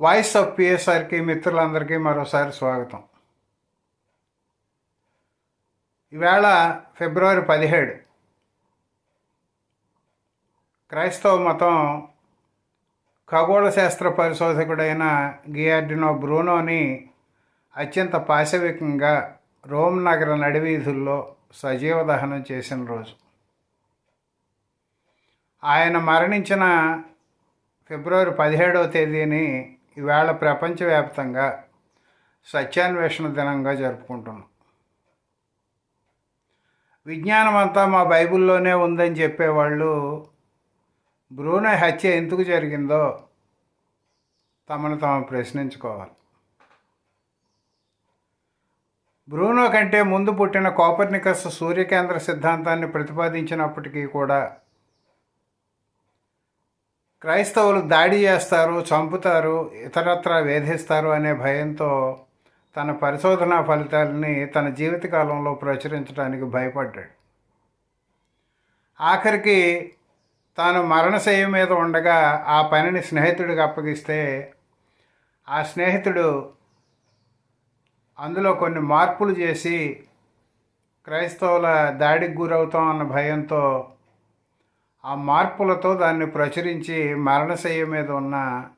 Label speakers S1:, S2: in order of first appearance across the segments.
S1: Voice of పిఎస్ఆర్కి మిత్రులందరికీ మరోసారి స్వాగతం. ఈవేళ ఫిబ్రవరి పదిహేడు. క్రైస్తవ మతం ఖగోళ శాస్త్ర పరిశోధకుడైన గియార్డినో బ్రూనోని అత్యంత పాశవికంగా రోమ్ నగర నడివీధుల్లో సజీవ దహనం చేసిన రోజు. ఆయన మరణించిన ఫిబ్రవరి పదిహేడవ తేదీని ఇవాళ ప్రపంచవ్యాప్తంగా సత్యాన్వేషణ దినంగా జరుపుకుంటున్నాం. విజ్ఞానం అంతా మా బైబిల్లోనే ఉందని చెప్పేవాళ్ళు బ్రూనో హత్య ఎందుకు జరిగిందో తమను తాము ప్రశ్నించుకోవాలి. బ్రూనో కంటే ముందు పుట్టిన కోపర్నికస్ సూర్యకేంద్ర సిద్ధాంతాన్ని ప్రతిపాదించినప్పటికీ కూడా క్రైస్తవులు దాడి చేస్తారు చంపుతారు ఇతరత్ర వేధిస్తారు అనే భయంతో తన పరిశోధనా ఫలితాలని తన జీవితకాలంలో ప్రచురించడానికి భయపడ్డాడు. ఆఖరికి తాను మరణశయ్య మీద ఉండగా ఆ పనిని స్నేహితుడికి అప్పగిస్తే ఆ స్నేహితుడు అందులో కొన్ని మార్పులు చేసి క్రైస్తవుల దాడికి గురవుతాం అన్న భయంతో ఆ మార్పులతో దాన్ని ప్రచురించి మరణశయ్య మీద ఉన్న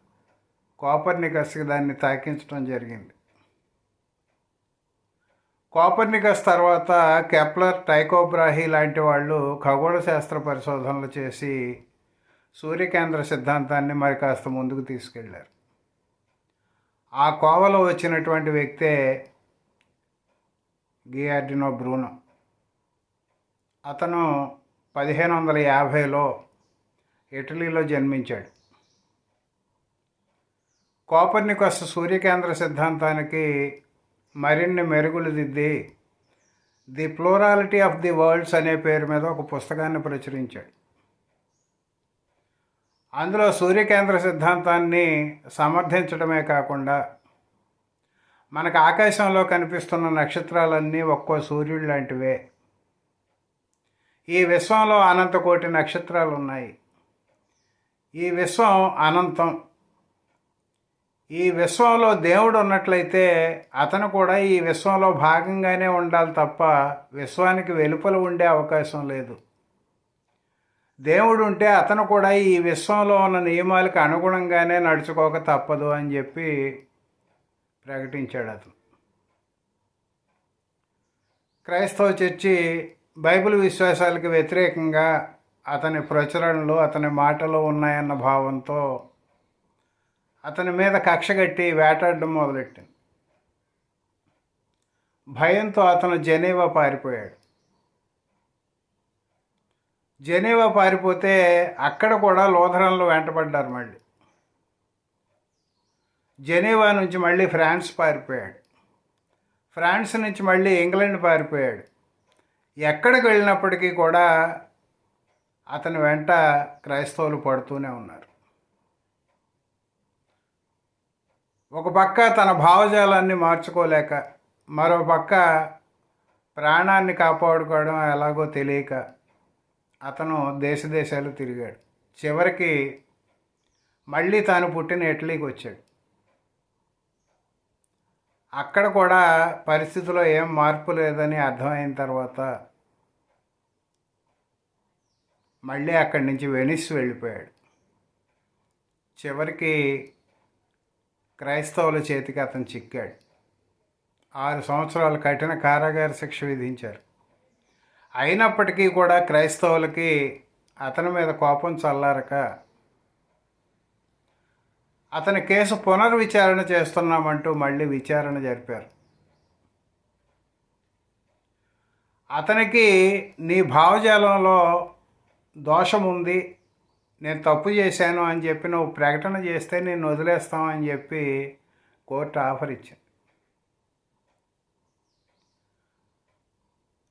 S1: కోపర్నికస్కి దాన్ని తాకించడం జరిగింది. కోపర్నికస్ తర్వాత కెప్లర్ టైకోబ్రాహి లాంటి వాళ్ళు ఖగోళ శాస్త్ర పరిశోధనలు చేసి సూర్యకేంద్ర సిద్ధాంతాన్ని మరి కాస్త ముందుకు తీసుకెళ్ళారు. ఆ కోవలో వచ్చినటువంటి వ్యక్తే గియార్డినో బ్రూనో. అతను పదిహేను వందల యాభైలో ఇటలీలో జన్మించాడు. కోపర్నికస్ సూర్యకేంద్ర సిద్ధాంతానికి మరిన్ని మెరుగులు దిద్ది the plurality of the worlds అనే పేరు మీద ఒక పుస్తకాన్ని ప్రచురించాడు. అందులో సూర్యకేంద్ర సిద్ధాంతాన్ని సమర్థించడమే కాకుండా మనకు ఆకాశంలో కనిపిస్తున్న నక్షత్రాలన్నీ ఒక్కో సూర్యుడు లాంటివే. ఈ విశ్వంలో అనంత కోటి నక్షత్రాలు ఉన్నాయి ఈ విశ్వం అనంతం. ఈ విశ్వంలో దేవుడు ఉన్నట్లయితే అతను కూడా ఈ విశ్వంలో భాగంగానే ఉండాలి తప్ప విశ్వానికి వెలుపల ఉండే అవకాశం లేదు. దేవుడు ఉంటే అతను కూడా ఈ విశ్వంలో ఉన్న నియమాలకు అనుగుణంగానే నడుచుకోక తప్పదు అని చెప్పి ప్రకటించాడు అతను. క్రైస్తవ చర్చి బైబిల్ విశ్వాసాలకు వ్యతిరేకంగా అతని ప్రచురణలు అతని మాటలు ఉన్నాయన్న భావంతో అతని మీద కక్ష కట్టి వేటాడడం మొదలెట్టింది. భయంతో అతను జెనీవా పారిపోయాడు. జెనీవా పారిపోతే అక్కడ కూడా లోధరంలో వెంటబడ్డారు మళ్ళీ. జెనీవా నుంచి మళ్ళీ ఫ్రాన్స్ పారిపోయాడు. ఫ్రాన్స్ నుంచి మళ్ళీ ఇంగ్లాండ్ పారిపోయాడు. ఎక్కడికి వెళ్ళినప్పటికీ కూడా అతని వెంట క్రైస్తవులు పడుతూనే ఉన్నారు. ఒక పక్క తన భావజాలాన్ని మార్చుకోలేక మరో పక్క ప్రాణాన్ని కాపాడుకోవడం ఎలాగో తెలియక అతను దేశదేశాలు తిరిగాడు. చివరికి మళ్ళీ తాను పుట్టిన ఇటలీకి వచ్చాడు. అక్కడ కూడా పరిస్థితిలో ఏం మార్పు లేదని అర్థమైన తర్వాత మళ్ళీ అక్కడి నుంచి వెనిస్ వెళ్ళిపోయాడు. చివరికి క్రైస్తవుల చేతికి అతను చిక్కాడు. ఆరు సంవత్సరాలు కఠిన కారాగార శిక్ష విధించారు. అయినప్పటికీ కూడా క్రైస్తవులకి అతని మీద కోపం చల్లారక అతని కేసు పునర్విచారణ చేస్తున్నామంటూ మళ్ళీ విచారణ జరిపారు. అతనికి నీ భావజాలంలో దోషం ఉంది నేను తప్పు చేశాను అని చెప్పి నువ్వు ప్రకటన చేస్తే నేను వదిలేస్తాం అని చెప్పి కోర్టు ఆఫర్ ఇచ్చింది.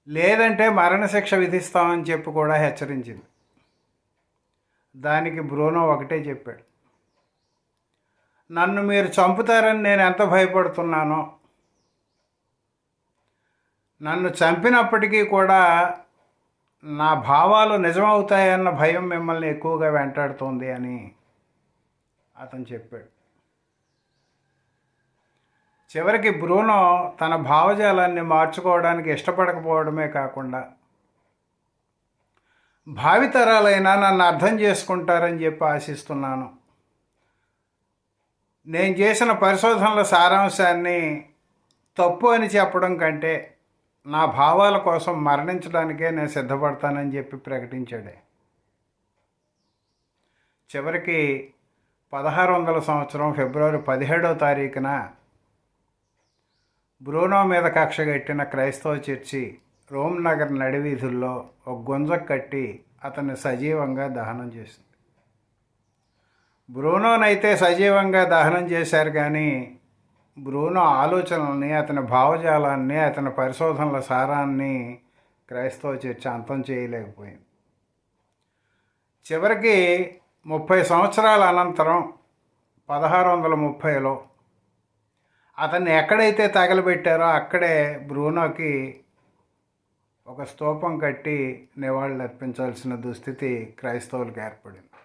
S1: లేదంటే మరణశిక్ష విధిస్తామని చెప్పి కూడా హెచ్చరించింది. దానికి బ్రూనో ఒకటే చెప్పాడు. నన్ను మీరు చంపుతారని నేను ఎంత భయపడుతున్నానో. నన్ను చంపినప్పటికీ కూడా నా భావాలు నిజమవుతాయన్న భయం మిమ్మల్ని ఎక్కువగా వెంటాడుతోంది అని అతను చెప్పాడు. చివరికి బ్రూనో తన భావజాలాన్ని మార్చుకోవడానికి ఇష్టపడకపోవడమే కాకుండా భావితరాలైనా నన్ను అర్థం చేసుకుంటారని చెప్పి ఆశిస్తున్నాను. నేను చేసిన పరిశోధనల సారాంశాన్ని తప్పు అని చెప్పడం కంటే నా భావాల కోసం మరణించడానికే నేను సిద్ధపడతానని చెప్పి ప్రకటించాడే. చివరికి పదహారు వందల సంవత్సరం ఫిబ్రవరి పదిహేడవ తారీఖున బ్రూనో మీద కక్ష కట్టిన క్రైస్తవ చర్చి రోమ్ నగర్ నడివీధుల్లో ఒక గుంజ కట్టి అతన్ని సజీవంగా దహనం చేసింది. బ్రూనోనైతే సజీవంగా దహనం చేశారు కానీ బ్రూనో ఆలోచనల్ని అతని భావజాలాన్ని అతని పరిశోధనల సారాన్ని క్రైస్తవ చర్చ అంతం చేయలేకపోయింది. చివరికి ముప్పై సంవత్సరాల అనంతరం పదహారు వందల ముప్పైలో అతన్ని ఎక్కడైతే తగలబెట్టారో అక్కడే బ్రూనోకి ఒక స్తూపం కట్టి నివాళులు అర్పించాల్సిన దుస్థితి క్రైస్తవులకు ఏర్పడింది.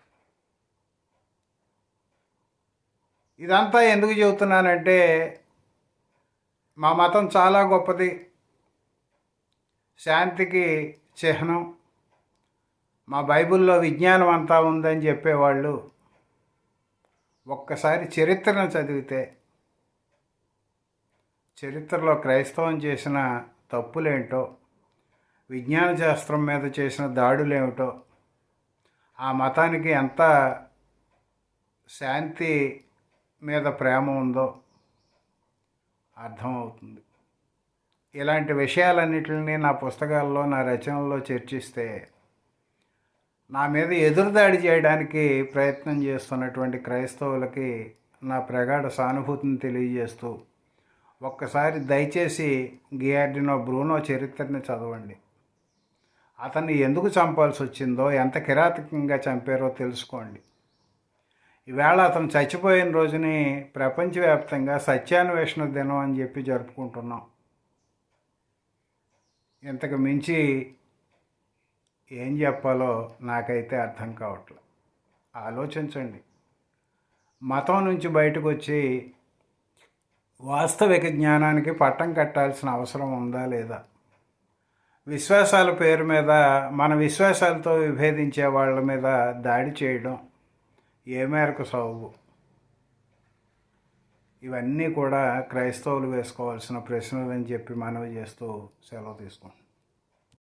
S1: ఇదంతా ఎందుకు చెబుతున్నానంటే మా మతం చాలా గొప్పది. శాంతికి చిహ్నం. మా బైబిల్లో విజ్ఞానం అంతా ఉందని చెప్పేవాళ్ళు ఒక్కసారి చరిత్రను చదివితే చరిత్రలో క్రైస్తవం చేసిన తప్పులేంటో విజ్ఞాన శాస్త్రం మీద చేసిన దాడులేమిటో ఆ మతానికి ఎంత శాంతి మీద ప్రేమ ఉందో అర్థమవుతుంది. ఇలాంటి విషయాలన్నిటిని నా పుస్తకాల్లో నా రచనల్లో చర్చిస్తే నా మీద ఎదురుదాడి చేయడానికి ప్రయత్నం చేస్తున్నటువంటి క్రైస్తవులకి నా ప్రగాఢ సానుభూతిని తెలియజేస్తూ ఒక్కసారి దయచేసి గియార్డినో బ్రూనో చరిత్రని చదవండి. అతన్ని ఎందుకు చంపాల్సి వచ్చిందో ఎంత కిరాతకంగా చంపారో తెలుసుకోండి. ఈవేళ అతను చచ్చిపోయిన రోజుని ప్రపంచవ్యాప్తంగా సత్యాన్వేషణ దినం అని చెప్పి జరుపుకుంటున్నాం. ఇంతకు మించి ఏం చెప్పాలో నాకైతే అర్థం కావట్లే. ఆలోచించండి. మతం నుంచి బయటకు వచ్చి వాస్తవిక జ్ఞానానికి పట్టం కట్టాల్సిన అవసరం ఉందా లేదా? విశ్వాసాల పేరు మీద మన విశ్వాసాలతో విభేదించే వాళ్ళ మీద దాడి చేయడం ఏ మేరకు సాగు ఇవన్నీ కూడా క్రైస్తవులు వేసుకోవాల్సిన ప్రశ్నలని చెప్పి మనవి చేస్తూ సెలవు తీసుకుంటున్నాను